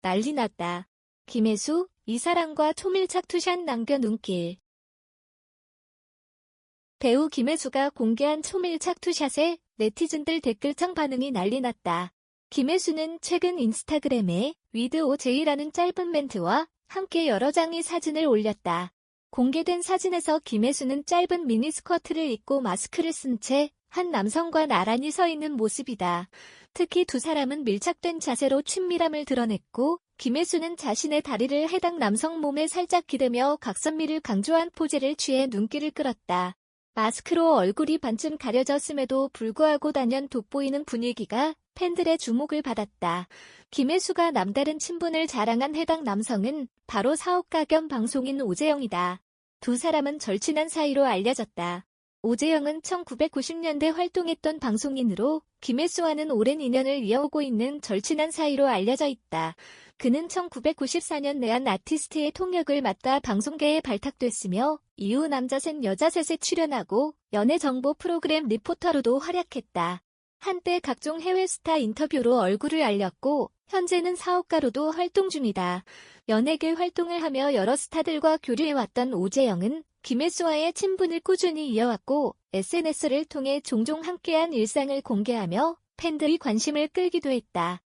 난리 났다. 김혜수, 이사랑과 초밀착 투샷 남겨 눈길. 배우 김혜수가 공개한 초밀착 투샷에 네티즌들 댓글창 반응이 난리 났다. 김혜수는 최근 인스타그램에 위드 오제이라는 짧은 멘트와 함께 여러 장의 사진을 올렸다. 공개된 사진에서 김혜수는 짧은 미니스커트를 입고 마스크를 쓴 채 한 남성과 나란히 서 있는 모습이다. 특히 두 사람은 밀착된 자세로 친밀함을 드러냈고 김혜수는 자신의 다리를 해당 남성 몸에 살짝 기대며 각선미를 강조한 포즈를 취해 눈길을 끌었다. 마스크로 얼굴이 반쯤 가려졌음에도 불구하고 단연 돋보이는 분위기가 팬들의 주목을 받았다. 김혜수가 남다른 친분을 자랑한 해당 남성은 바로 사업가 겸 방송인 오재영이다. 두 사람은 절친한 사이로 알려졌다. 오재영은 1990년대 활동했던 방송인으로 김혜수와는 오랜 인연을 이어오고 있는 절친한 사이로 알려져 있다. 그는 1994년 내한 아티스트의 통역을 맡다 방송계에 발탁됐으며 이후 남자 셋 여자 셋에 출연하고 연애 정보 프로그램 리포터로도 활약했다. 한때 각종 해외 스타 인터뷰로 얼굴을 알렸고 현재는 사업가로도 활동 중이다. 연예계 활동을 하며 여러 스타들과 교류해왔던 오재영은 김혜수와의 친분을 꾸준히 이어왔고 SNS를 통해 종종 함께한 일상을 공개하며 팬들이 관심을 끌기도 했다.